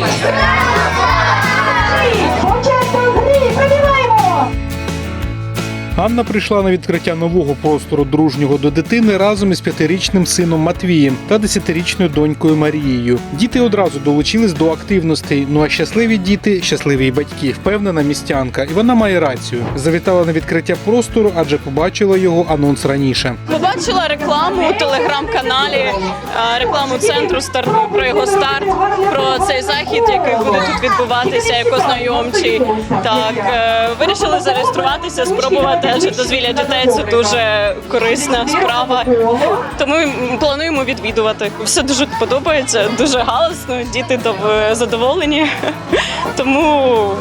Початок Анна прийшла на відкриття нового простору дружнього до дитини разом із п'ятирічним сином Матвієм та десятирічною донькою Марією. Діти одразу долучились до активностей. Ну а щасливі діти, щасливі батьки, впевнена містянка, і вона має рацію. Завітала на відкриття простору, адже побачила його анонс раніше. Побачила рекламу у телеграм-каналі, е, рекламу центру старту про його старт, про цей захід, який буде тут відбуватися, як ознайомчий. Так е, вирішили зареєструватися, спробувати, адже дозвілля дітей це дуже корисна справа. Тому плануємо відвідувати. Все дуже подобається, дуже галасно. Діти задоволені. Тому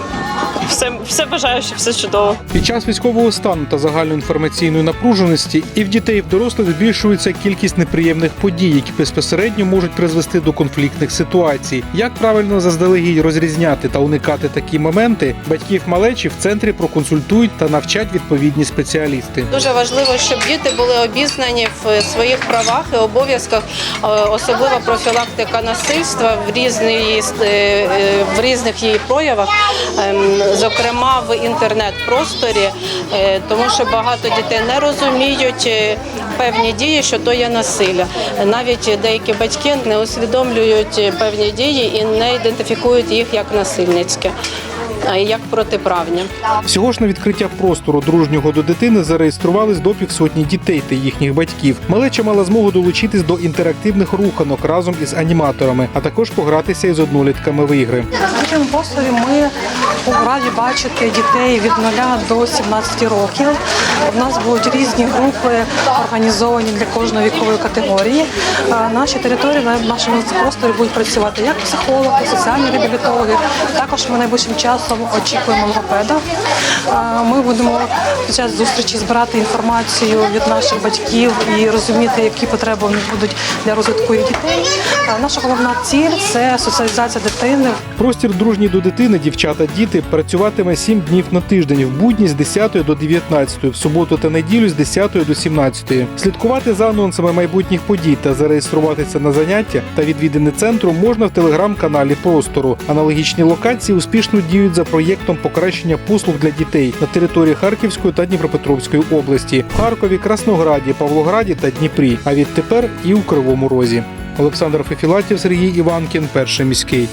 все, все бажаю, що все чудово. Під час військового стану та загальноінформаційної напруженості і в дітей, і в дорослих збільшується кількість неприємних подій, які безпосередньо можуть призвести до конфліктних ситуацій. Як правильно заздалегідь розрізняти та уникати такі моменти, батьків малечі в центрі проконсультують та навчать відповідні спеціалісти. Дуже важливо, щоб діти були обізнані в своїх правах і обов'язках, е, особливо профілактика насильства в різні, е, е, в різних її проявах, ем, зокрема в інтернет-просторі, е, тому що багато дітей не розуміють е, певні дії, що то є насилля. Навіть деякі батьки не усвідомлюють е, певні дії і не ідентифікують їх як насильницькі, а як протиправні. Всього ж на відкриття простору дружнього до дитини зареєструвались до півсотні дітей та їхніх батьків. Малеча мала змогу долучитись до інтерактивних руханок разом із аніматорами, а також погратися із однолітками в ігри. В цьому просторі ми раді бачити дітей від 0 до 17 років. У нас будуть різні групи організовані для кожної вікової категорії. Наші території на нашому просторі будуть працювати як психологи, соціальні реабілітологи. Також ми найближчим часом очікуємо логопеда. Ми будемо під час зустрічі збирати інформацію від наших батьків і розуміти, які потреби них будуть для розвитку їх дітей. Наша головна ціль це соціалізація дитини Простір дружній до дитини, дівчата, діти працюватиме 7 днів на тиждень в будні з 10 до 19, в суботу та неділю з 10 до 17. Слідкувати за анонсами майбутніх подій та зареєструватися на заняття та відвідини центру можна в телеграм-каналі Простору. Аналогічні локації успішно діють за проєктом покращення послуг для дітей на території Харківської та Дніпропетровської області, в Харкові, Краснограді, Павлограді та Дніпрі. А відтепер і у Кривому Розі. Олександр Фефілатів, Сергій Іванкін, перший міський.